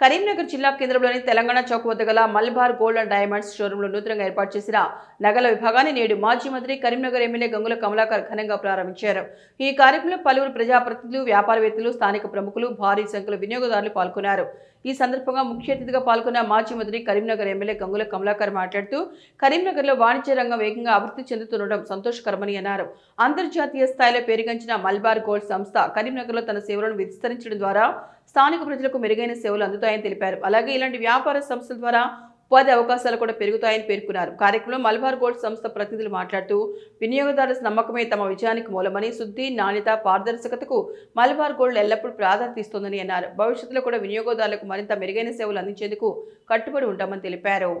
కరీంనగర్ జిల్లా కేంద్రంలోని తెలంగాణ చౌక్ వద్ద గల మల్బార్ గోల్డ్ అండ్ డైమండ్స్ షోరూంలో నూతనంగా ఏర్పాటు చేసిన నగల విభాగాన్ని నేడు మాజీ మంత్రి కరీంనగర్ ఎమ్మెల్యే గంగుల కమలాకర్ ఘనంగా ప్రారంభించారు. ఈ కార్యక్రమంలో పలువురు ప్రజాప్రతినిధులు వ్యాపారవేత్తలు స్థానిక ప్రముఖులు భారీ సంఖ్యలో వినియోగదారులు పాల్గొన్నారు. ఈ సందర్భంగా ముఖ్య అతిథిగా పాల్గొన్న మాజీ మంత్రి కరీంనగర్ ఎమ్మెల్యే గంగుల కమలాకర్ మాట్లాడుతూ కరీంనగర్లో వాణిజ్య రంగం వేగంగా అభివృద్ధి చెందుతుండడం సంతోషకరమని అన్నారు. అంతర్జాతీయ స్థాయిలో పేరుగంచిన మల్బార్ గోల్డ్ సంస్థ కరీంనగర్లో తన సేవలను విస్తరించడం ద్వారా స్థానిక ప్రజలకు మెరుగైన సేవలు అందుతాయని తెలిపారు. అలాగే ఇలాంటి వ్యాపార సంస్థల ద్వారా ఉపాధి అవకాశాలు కూడా పెరుగుతాయని పేర్కొన్నారు. కార్యక్రమంలో మల్బార్ గోల్డ్ సంస్థ ప్రతినిధులు మాట్లాడుతూ వినియోగదారుల నమ్మకమే తమ విజయానికి మూలమని శుద్ధి నాణ్యత పారదర్శకతకు మల్బార్ గోల్డ్ ఎల్లప్పుడూ ప్రాధాన్యత ఇస్తోందని అన్నారు. భవిష్యత్తులో కూడా వినియోగదారులకు మరింత మెరుగైన సేవలు అందించేందుకు కట్టుబడి ఉంటామని తెలిపారు.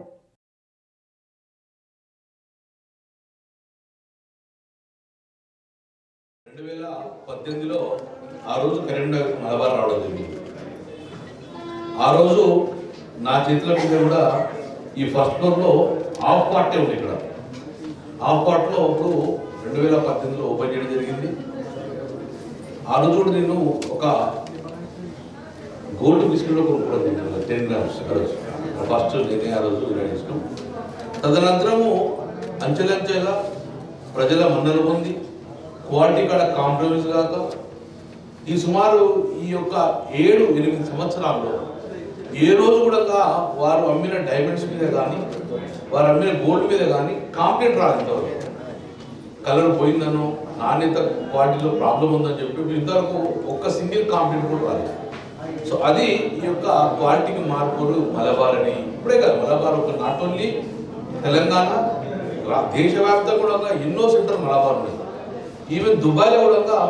రెండు వేల పద్దెనిమిదిలో ఆ రోజు కరీంనగర్ మలబార్ రావడం జరిగింది. ఆ రోజు నా చేతిలో మీద కూడా ఈ ఫస్ట్ ఫ్లోర్లో హాఫ్ పార్టే ఉంది ఇక్కడ. హాఫ్ పార్ట్లో ఇప్పుడు రెండు వేల పద్దెనిమిదిలో ఓపెన్ చేయడం జరిగింది. ఆ రోజు కూడా నేను ఒక గోల్డ్ బిస్కెట్ కొనుక్కోవడం జరిగింది టెన్ గ్రామ్స్ ఆ రోజు. ఫస్ట్ నేనే ఆ రోజు ఇష్టం తదనంతరము అంచెలంచెగా ప్రజల మన్నలు పొంది క్వాలిటీ కాడ కాంప్రమైజ్ కాక ఈ సుమారు ఈ యొక్క ఏడు ఎనిమిది సంవత్సరాల్లో ఏ రోజు కూడా వారు అమ్మిన డైమండ్స్ మీద కానీ వారు అమ్మిన గోల్డ్ మీద కానీ కాంప్లైంట్ రాదు ఇంతవరకు. కలర్ పోయిందనో నాణ్యత క్వాలిటీలో ప్రాబ్లం ఉందని చెప్పి ఇంతవరకు ఒక్క సింగిల్ కాంప్లైంట్ కూడా రాలేదు. సో అది ఈ యొక్క క్వాలిటీకి మార్పులు మలబార్ అని ఇప్పుడే కాదు మలబార్ ఒక నాట్ ఓన్లీ తెలంగాణ దేశవ్యాప్తంగా కూడా ఎన్నో సెంటర్ మలబార్ ఉన్నాయి. ఈవెన్ దుబాయ్లో కూడా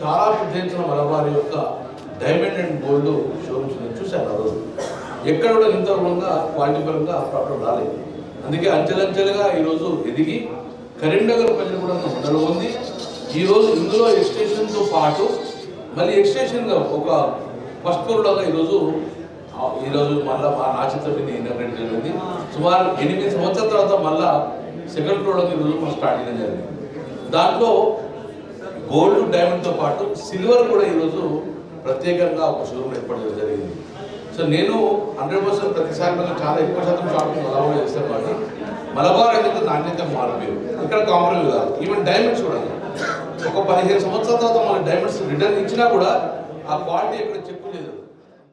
చాలా పెద్ద ఎత్తున మలబార్ యొక్క డైమండ్ అండ్ గోల్డ్ షోరూమ్స్ నేను చూశాను ఆ రోజు? ఎక్కడ కూడా ఇంత కూడా క్వాలిటీ పరంగా ప్రాబ్లం రాలేదు. అందుకే అంచెలంచెలుగా ఈరోజు ఎదిగి కరీంనగర్ ప్రజలు కూడా మొదలు ఉంది. ఈరోజు ఇందులో ఎక్స్టేషన్తో పాటు మళ్ళీ ఎక్స్టేషన్గా ఒక ఫస్ట్ ఫ్లోర్లో ఈరోజు ఈరోజు మళ్ళీ మా నా చిత్రం జరిగింది. సుమారు ఎనిమిది సంవత్సరాల తర్వాత మళ్ళా సెకండ్ ఫ్లోర్లో ఈరోజు మనం స్టార్ట్ చేయడం జరిగింది. దాంట్లో గోల్డ్ డైమండ్తో పాటు సిల్వర్ కూడా ఈరోజు ప్రత్యేకంగా ఒక షోరూమ్ ఏర్పాటు జరిగింది. సో నేను హండ్రెడ్ పర్సెంట్ ప్రతిసారి మనం చాలా ఎక్కువ శాతం షాపింగ్ మలబార్ చేస్తాను కాబట్టి మలబార్ అనేది నాణ్యత మారిపోయారు ఇక్కడ కాంప్రమైజ్ కాదు ఈవెన్ డైమండ్స్ కూడా ఒక పదిహేను సంవత్సరాల తర్వాత మన డైమండ్స్ రిటర్న్ ఇచ్చినా కూడా ఆ క్వాలిటీ ఎక్కడ చెప్పలేదు.